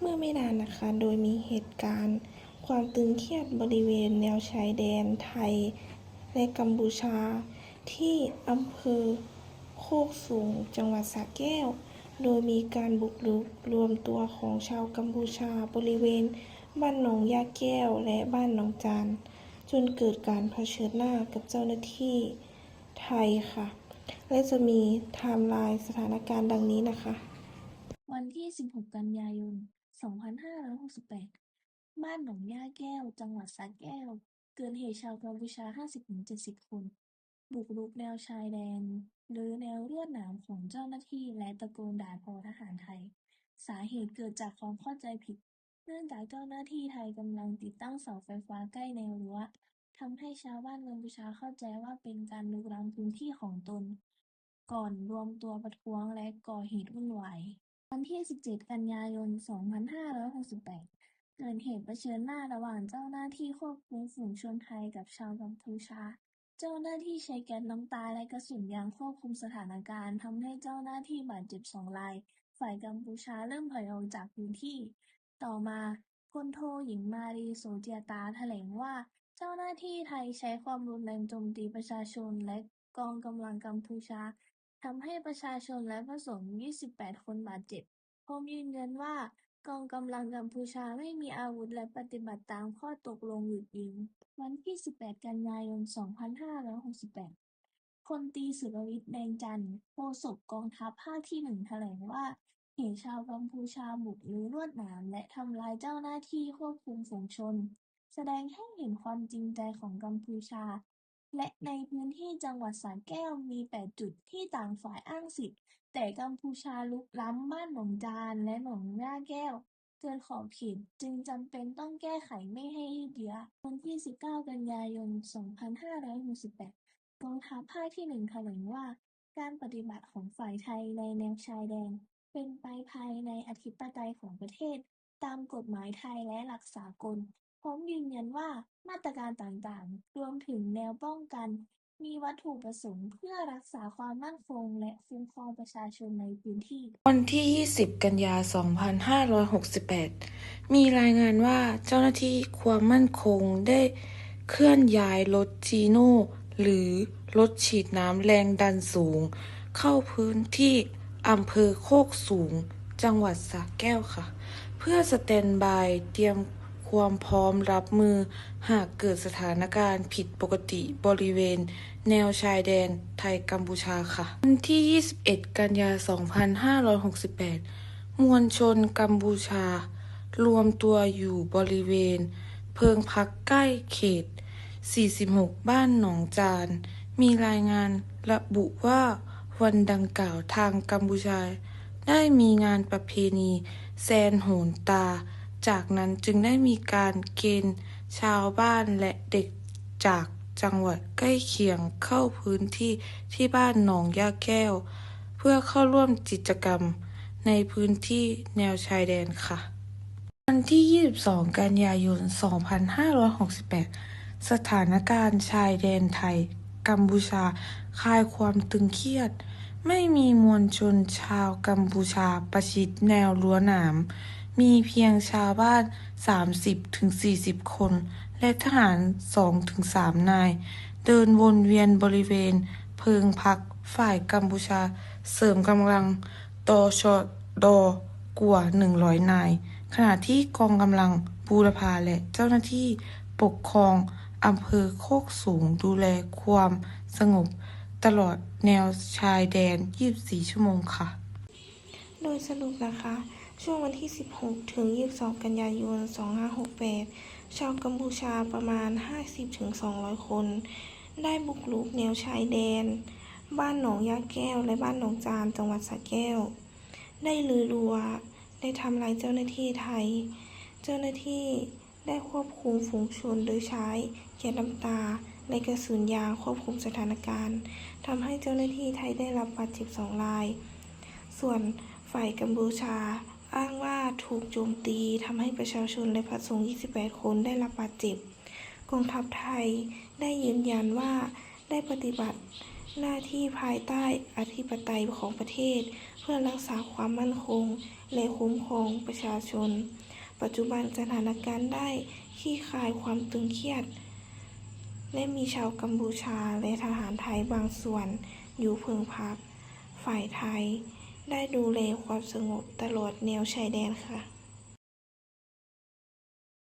เมื่อไม่นานนะคะ โดยมีเหตุการณ์ ความตึงเครียดบริเวณแนวชายแดนไทย และกัมพูชา ที่อำเภอโคกสูงจังหวัดสระแก้ว โดยมีการบุกรุกรวมตัวของชาวกัมพูชาบริเวณ บ้านหนองยาแก้วและบ้านหนองจานจนเกิดการเผชิญหน้ากับเจ้าหน้าที่ไทยค่ะ และจะมีไทม์ไลน์สถานการณ์ดังนี้นะคะ วันที่ 16 กันยายน 2568บ้านหนองย่าแก้ว จังหวัดสระแก้ว เกิดเหตุชาวกัมพูชา50-70คน บุกรุกแนวชายแดน หรือแนวลวดหนามของเจ้าหน้าที่และตะโกนด่าทอทหารไทย สาเหตุเกิดจากความเข้าใจผิด เนื่องจากเจ้าหน้าที่ไทยกำลังติดตั้งเสาไฟฟ้าใกล้แนวรั้วทำให้ชาวบ้านกัมพูชาเข้าใจว่าเป็นการลุกล้ำพื้นที่ของตน ก่อนรวมตัวประท้วงและก่อเหตุวุ่นวาย วันที่ 17 กันยายน 2568 เกิดเหตุเผชิญหน้าระหว่างเจ้าหน้าที่ควบคุมฝูงชนไทยกับชาวกัมพูชา เจ้าหน้าที่ใช้แก๊สน้ำตาและกระสุนยางควบคุมสถานการณ์ทำให้เจ้าหน้าที่บาดเจ็บสองราย ฝ่ายกัมพูชาเริ่มถอยออกจากพื้นที่ ต่อมาพลโทหญิงมารีโสเจียตาแถลงว่า เจ้าหน้าที่ไทยใช้ความรุนแรงโจมตีประชาชนและกองกำลังกัมพูชา ทำให้ประชาชนและพระสงฆ์28คนบาดเจ็บ พร้อมยืนยันว่ากองกำลังกัมพูชาไม่มีอาวุธและปฏิบัติตามข้อตกลงหยุดยิง วันที่ 18 กันยายน 2568พลตรีสุรวิทย์แดงจันทร์โฆษกกองทัพภาคที่หนึ่งแถลงว่า เหตุชาวกัมพูชาบุกรื้อลวดหนามและทำลายเจ้าหน้าที่ควบคุมฝูงชน แสดงให้เห็นความจริงใจของกัมพูชา และในพื้นที่จังหวัดสระแก้วมี8จุด ที่ต่างฝ่ายอ้างสิทธิ์แต่กัมพูชาลุกล้ำบ้านหนองจานและหนองย่าแก้วเกินขอบเขต จึงจำเป็นต้องแก้ไขไม่ให้ยืดเยื้อ วันที่ 19 กันยายน 2568 กองทัพภาคที่หนึ่งแถลงว่า การปฏิบัติของฝ่ายไทยในแนวชายแดน เป็นไปภายในอธิปไตยของประเทศ ตามกฎหมายไทยและหลักสากล ร้อมยืนยันว่ามาตรการต่าง ๆ รวมถึงแนวป้องกัน มีวัตถุประสงค์เพื่อรักษาความมั่นคงและคุ้มครองประชาชนในพื้นที่ วันที่ 20 กันยา 2568 มีรายงานว่าเจ้าหน้าที่ความมั่นคงได้เคลื่อนย้ายรถจีโน่หรือรถฉีดน้ำแรงดันสูง เข้าพื้นที่อำเภอโคกสูง จังหวัดสระแก้วค่ะ เพื่อสแตนบายเตรียม ความพร้อมรับมือ หากเกิดสถานการณ์ผิดปกติบริเวณ แนวชายแดนไทยกัมพูชาค่ะ วันที่ 21 กันยา 2568 มวลชนกัมพูชา รวมตัวอยู่บริเวณ เพิงพักใกล้เขต 46 บ้านหนองจาน มีรายงานระบุว่าวันดังกล่าวทางกัมพูชา ได้มีงานประเพณีแซนโหนตา จากนั้นจึงได้มีการเกณฑ์ชาวบ้านและเด็กจากจังหวัดใกล้เคียงเข้าพื้นที่ที่บ้านหนองย่าแก้ว เพื่อเข้าร่วมกิจกรรมในพื้นที่แนวชายแดนค่ะ วันที่ 22 กันยายน 2568 สถานการณ์ชายแดนไทย กัมพูชาคลายความตึงเครียด ไม่มีมวลชนชาวกัมพูชาประชิดแนวรั้วหนาม มีเพียงชาวบ้าน 30-40 คน และทหาร 2-3 นาย เดินวนเวียนบริเวณ เพิงพักฝ่ายกัมพูชา เสริมกำลังตชดกว่า 100 นาย ขณะที่กองกำลังบูรพาและเจ้าหน้าที่ปกครองอำเภอโคกสูงดูแลความสงบ ตลอดแนวชายแดน 24 ชั่วโมงค่ะ โดยสรุปนะคะ ช่วงวันที่ 16 ถึง 22 กันยายน 2568 ชาวกัมพูชาประมาณ 50-200 คน ได้บุกรุกแนวชายแดน บ้านหนองยาแก้วและบ้านหนองจานจังหวัดสระแก้ว ได้ลือรัวได้ทำลายเจ้าหน้าที่ไทย เจ้าหน้าที่ได้ควบคุมฝูงชนโดยใช้แก๊สน้ำตาและกระสุนยางควบคุมสถานการณ์ทำให้เจ้าหน้าที่ไทยได้รับบาดเจ็บสองราย ส่วนฝ่ายกัมพูชา อ้างว่าถูกโจมตีทำให้ประชาชนและพระสงฆ์ 28 คนได้รับบาดเจ็บ กองทัพไทยได้ยืนยันว่าได้ปฏิบัติหน้าที่ภายใต้อธิปไตยของประเทศ เพื่อรักษาความมั่นคง และคุ้มครองประชาชน ปัจจุบันสถานการณ์ได้คลี่คลายความตึงเครียด และมีชาวกัมพูชาและทหารไทยบางส่วนอยู่เพึงพัก ฝ่ายไทย ได้ดูแลความสงบตลอดแนวชายแดนค่ะ